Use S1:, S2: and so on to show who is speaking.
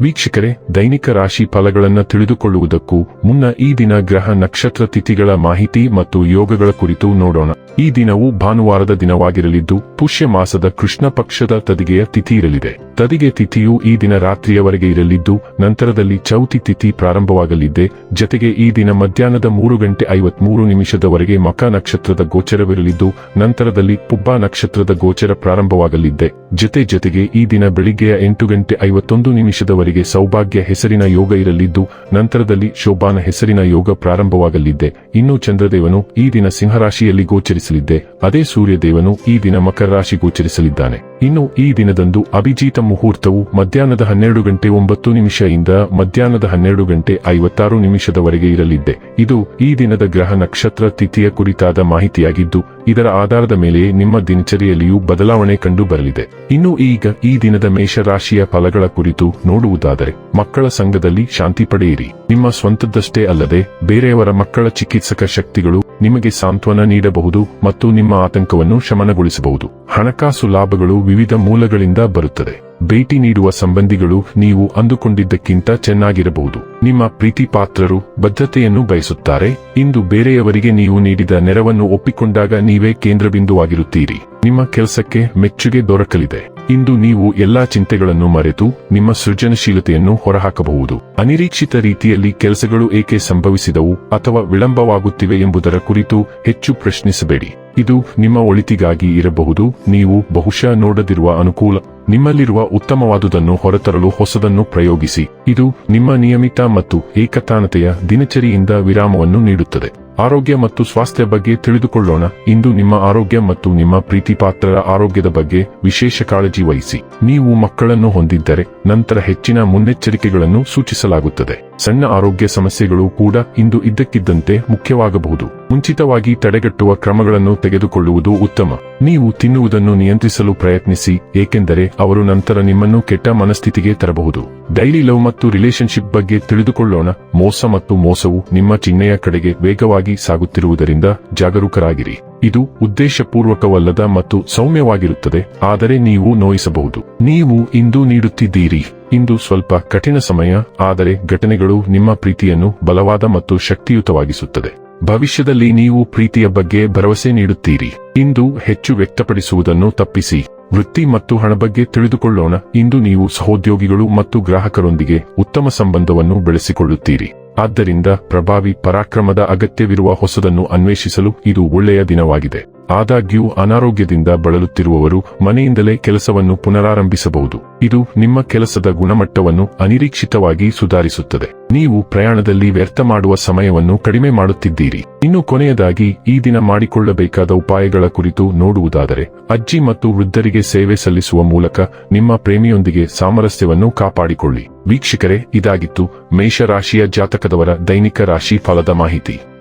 S1: ವೀಕ್ಷಕರೇ, ದೈನಿಕ ರಾಶಿ ಫಲಗಳನ್ನು ತಿಳಿದುಕೊಳ್ಳುವುದಕ್ಕೂ ಮುನ್ನ ಈ ದಿನ ಗ್ರಹ ನಕ್ಷತ್ರ ತಿಥಿಗಳ ಮಾಹಿತಿ ಮತ್ತು ಯೋಗಗಳ ಕುರಿತು ನೋಡೋಣ. ಈ ದಿನವು ಭಾನುವಾರದ ದಿನವಾಗಿರಲಿದ್ದು, ಪುಷ್ಯ ಮಾಸದ ಕೃಷ್ಣ ಪಕ್ಷದ ತದಿಗೆಯ ತಿಥಿ ಇರಲಿದೆ. ತದಿಗೆ ತಿಥಿಯು ಈ ದಿನ ರಾತ್ರಿಯವರೆಗೆ ಇರಲಿದ್ದು, ನಂತರದಲ್ಲಿ ಚೌತಿ ತಿಥಿ ಪ್ರಾರಂಭವಾಗಲಿದೆ. ಜತೆಗೆ ಈ ದಿನ ಮಧ್ಯಾಹ್ನದ ಮೂರು ಗಂಟೆ ಐವತ್ಮೂರು ನಿಮಿಷದವರೆಗೆ ಮಕ ನಕ್ಷತ್ರದ ಗೋಚರವಿರಲಿದ್ದು, ನಂತರದಲ್ಲಿ ಪುಬ್ಬ ನಕ್ಷತ್ರದ ಗೋಚರ ಪ್ರಾರಂಭವಾಗಲಿದೆ. ಜತೆ ಜೊತೆಗೆ ಈ ದಿನ ಬೆಳಿಗ್ಗೆಯ ಎಂಟು ಗಂಟೆ ಐವತ್ತೊಂದು ನಿಮಿಷದವರೆಗೆ ಸೌಭಾಗ್ಯ ಹೆಸರಿನ ಯೋಗ ಇರಲಿದ್ದು, ನಂತರದಲ್ಲಿ ಶೋಭಾನ ಹೆಸರಿನ ಯೋಗ ಪ್ರಾರಂಭವಾಗಲಿದ್ದೆ. ಇನ್ನು ಚಂದ್ರದೇವನು ಈ ದಿನ ಸಿಂಹರಾಶಿಯಲ್ಲಿ ಗೋಚರಿಸಲಿದ್ದೆ. ಅದೇ ಸೂರ್ಯದೇವನು ಈ ದಿನ ಮಕರ ರಾಶಿ ಗೋಚರಿಸಲಿದ್ದಾನೆ. ಇನ್ನು ಈ ದಿನದಂದು ಅಭಿಜೀತ ಮುಹೂರ್ತವು ಮಧ್ಯಾಹ್ನದ ಹನ್ನೆರಡು ಗಂಟೆ ಒಂಬತ್ತು ನಿಮಿಷದಿಂದ ಮಧ್ಯಾಹ್ನದ ಹನ್ನೆರಡು ಗಂಟೆ ಐವತ್ತಾರು ನಿಮಿಷದವರೆಗೆ ಇರಲಿದೆ ಇದು ಈ ದಿನದ ಗ್ರಹ ನಕ್ಷತ್ರ ತಿಥಿಯ ಕುರಿತಾದ ಮಾಹಿತಿಯಾಗಿದ್ದು, ಇದರ ಆಧಾರದ ಮೇಲೆ ನಿಮ್ಮ ದಿನಚರಿಯಲ್ಲಿಯೂ ಬದಲಾವಣೆ ಕಂಡು ಬರಲಿದೆ ಇನ್ನು ಈಗ ಈ ದಿನದ ಮೇಷರಾಶಿಯ ಫಲಗಳ ಕುರಿತು ನೋಡುವುದಾದರೆ, ಮಕ್ಕಳ ಸಂಘದಲ್ಲಿ ಶಾಂತಿ ಪಡೆಯಿರಿ. ನಿಮ್ಮ ಸ್ವಂತದ್ದಷ್ಟೇ ಅಲ್ಲದೆ, ಬೇರೆಯವರ ಮಕ್ಕಳ ಚಿಕಿತ್ಸಕ ಶಕ್ತಿಗಳು ನಿಮಗೆ ಸಾಂತ್ವನ ನೀಡಬಹುದು ಮತ್ತು ನಿಮ್ಮ ಆತಂಕವನ್ನು ಶಮನಗೊಳಿಸಬಹುದು. ಹಣಕಾಸು ಲಾಭಗಳು ವಿವಿಧ ಮೂಲಗಳಿಂದ ಬರುತ್ತದೆ. ಭೇಟಿ ನೀಡುವ ಸಂಬಂಧಿಗಳು ನೀವು ಅಂದುಕೊಂಡಿದ್ದಕ್ಕಿಂತ ಚೆನ್ನಾಗಿರಬಹುದು. ನಿಮ್ಮ ಪ್ರೀತಿ ಪಾತ್ರರು ಬದ್ಧತೆಯನ್ನು ಬಯಸುತ್ತಾರೆ. ಇಂದು ಬೇರೆಯವರಿಗೆ ನೀವು ನೀಡಿದ ನೆರವನ್ನು ಒಪ್ಪಿಕೊಂಡಾಗ ನೀವೇ ಕೇಂದ್ರಬಿಂದುವಾಗಿರುತ್ತೀರಿ. ನಿಮ್ಮ ಕೆಲಸಕ್ಕೆ ಮೆಚ್ಚುಗೆ ದೊರಕಲಿದೆ. ಇಂದು ನೀವು ಎಲ್ಲಾ ಚಿಂತೆಗಳನ್ನು ಮರೆತು ನಿಮ್ಮ ಸೃಜನಶೀಲತೆಯನ್ನು ಹೊರಹಾಕಬಹುದು. ಅನಿರೀಕ್ಷಿತ ರೀತಿಯಲ್ಲಿ ಕೆಲಸಗಳು ಏಕೆ ಸಂಭವಿಸಿದವು ಅಥವಾ ವಿಳಂಬವಾಗುತ್ತಿವೆ ಎಂಬುದರ ಕುರಿತು ಹೆಚ್ಚು ಪ್ರಶ್ನಿಸಬೇಡಿ. ಇದು ನಿಮ್ಮ ಒಳಿತಿಗಾಗಿ ಇರಬಹುದು. ನೀವು ಬಹುಶಃ ನೋಡದಿರುವ ಅನುಕೂಲ, ನಿಮ್ಮಲ್ಲಿರುವ ಉತ್ತಮವಾದುದನ್ನು ಹೊರತರಲು ಹೊಸದನ್ನು ಪ್ರಯೋಗಿಸಿ. ಇದು ನಿಮ್ಮ ನಿಯಮಿತ ಮತ್ತು ಏಕತಾನತೆಯ ದಿನಚರಿಯಿಂದ ವಿರಾಮವನ್ನು ನೀಡುತ್ತದೆ. ಆರೋಗ್ಯ ಮತ್ತು ಸ್ವಾಸ್ಥ್ಯ ಬಗ್ಗೆ ತಿಳಿದುಕೊಳ್ಳೋಣ. ಇಂದು ನಿಮ್ಮ ಆರೋಗ್ಯ ಮತ್ತು ನಿಮ್ಮ ಪ್ರೀತಿಪಾತ್ರರ ಆರೋಗ್ಯದ ಬಗ್ಗೆ ವಿಶೇಷ ಕಾಳಜಿ ವಹಿಸಿ. ನೀವು ಮಕ್ಕಳನ್ನು ಹೊಂದಿದ್ದರೆ, ನಂತರ ಹೆಚ್ಚಿನ ಮುನ್ನೆಚ್ಚರಿಕೆಗಳನ್ನು ಸೂಚಿಸಲಾಗುತ್ತದೆ. ಸಣ್ಣ ಆರೋಗ್ಯ ಸಮಸ್ಯೆಗಳು ಕೂಡ ಇಂದು ಇದ್ದಕ್ಕಿದ್ದಂತೆ ಮುಖ್ಯವಾಗಬಹುದು. ಮುಂಚಿತವಾಗಿ ತಡೆಗಟ್ಟುವ ಕ್ರಮಗಳನ್ನು ತೆಗೆದುಕೊಳ್ಳುವುದು ಉತ್ತಮ. ನೀವು ತಿನ್ನುವುದನ್ನು ನಿಯಂತ್ರಿಸಲು ಪ್ರಯತ್ನಿಸಿ, ಏಕೆಂದರೆ ಅವರು ನಂತರ ನಿಮ್ಮನ್ನು ಕೆಟ್ಟ ಮನಸ್ಥಿತಿಗೆ ತರಬಹುದು. ಡೈಲಿ ಲವ್ ಮತ್ತು ರಿಲೇಶನ್ಶಿಪ್ ಬಗ್ಗೆ ತಿಳಿದುಕೊಳ್ಳೋಣ. ಮೋಸ ಮತ್ತು ಮೋಸವು ನಿಮ್ಮ ಚಿಹ್ನೆಯ ಕಡೆಗೆ ವೇಗವಾಗಿ ಸಾಗುತ್ತಿರುವುದರಿಂದ ಜಾಗರೂಕರಾಗಿರಿ. ಇದು ಉದ್ದೇಶಪೂರ್ವಕವಲ್ಲದ ಮತ್ತು ಸೌಮ್ಯವಾಗಿರುತ್ತದೆ, ಆದರೆ ನೀವು ನೋಯಿಸಬಹುದು. ನೀವು ಇಂದು ನೀಡುತ್ತಿದ್ದೀರಿ. ಇಂದು ಸ್ವಲ್ಪ ಕಠಿಣ ಸಮಯ, ಆದರೆ ಘಟನೆಗಳು ನಿಮ್ಮ ಪ್ರೀತಿಯನ್ನು ಬಲವಾದ ಮತ್ತು ಶಕ್ತಿಯುತವಾಗಿಸುತ್ತದೆ. ಭವಿಷ್ಯದಲ್ಲಿ ನೀವು ಪ್ರೀತಿಯ ಬಗ್ಗೆ ಭರವಸೆ ನೀಡುತ್ತೀರಿ. ಇಂದು ಹೆಚ್ಚು ವ್ಯಕ್ತಪಡಿಸುವುದನ್ನು ತಪ್ಪಿಸಿ. ವೃತ್ತಿ ಮತ್ತು ಹಣ ಬಗ್ಗೆ ತಿಳಿದುಕೊಳ್ಳೋಣ. ಇಂದು ನೀವು ಸಹೋದ್ಯೋಗಿಗಳು ಮತ್ತು ಗ್ರಾಹಕರೊಂದಿಗೆ ಉತ್ತಮ ಸಂಬಂಧವನ್ನು ಬೆಳೆಸಿಕೊಳ್ಳುತ್ತೀರಿ. ಆದ್ದರಿಂದ ಪ್ರಭಾವಿ ಪರಾಕ್ರಮದ ಅಗತ್ಯವಿರುವ ಹೊಸದನ್ನು ಅನ್ವೇಷಿಸಲು ಇದು ಒಳ್ಳೆಯ ದಿನವಾಗಿದೆ. ಆದಾಗ್ಯೂ ಅನಾರೋಗ್ಯದಿಂದ ಬಳಲುತ್ತಿರುವವರು ಮನೆಯಿಂದಲೇ ಕೆಲಸವನ್ನು ಪುನರಾರಂಭಿಸಬಹುದು. ಇದು ನಿಮ್ಮ ಕೆಲಸದ ಗುಣಮಟ್ಟವನ್ನು ಅನಿರೀಕ್ಷಿತವಾಗಿ ಸುಧಾರಿಸುತ್ತದೆ. ನೀವು ಪ್ರಯಾಣದಲ್ಲಿ ವ್ಯರ್ಥ ಮಾಡುವ ಸಮಯವನ್ನು ಕಡಿಮೆ ಮಾಡುತ್ತಿದ್ದೀರಿ. ಇನ್ನು ಕೊನೆಯದಾಗಿ, ಈ ದಿನ ಮಾಡಿಕೊಳ್ಳಬೇಕಾದ ಉಪಾಯಗಳ ಕುರಿತು ನೋಡುವುದಾದರೆ, ಅಜ್ಜಿ ಮತ್ತು ವೃದ್ಧರಿಗೆ ಸೇವೆ ಸಲ್ಲಿಸುವ ಮೂಲಕ ನಿಮ್ಮ ಪ್ರೇಮಿಯೊಂದಿಗೆ ಸಾಮರಸ್ಯವನ್ನು ಕಾಪಾಡಿಕೊಳ್ಳಿ. ವೀಕ್ಷಕರೇ, ಇದಾಗಿತ್ತು ಮೇಷರಾಶಿಯ ಜಾತಕದವರ ದೈನಿಕ ರಾಶಿ ಫಲದ ಮಾಹಿತಿ.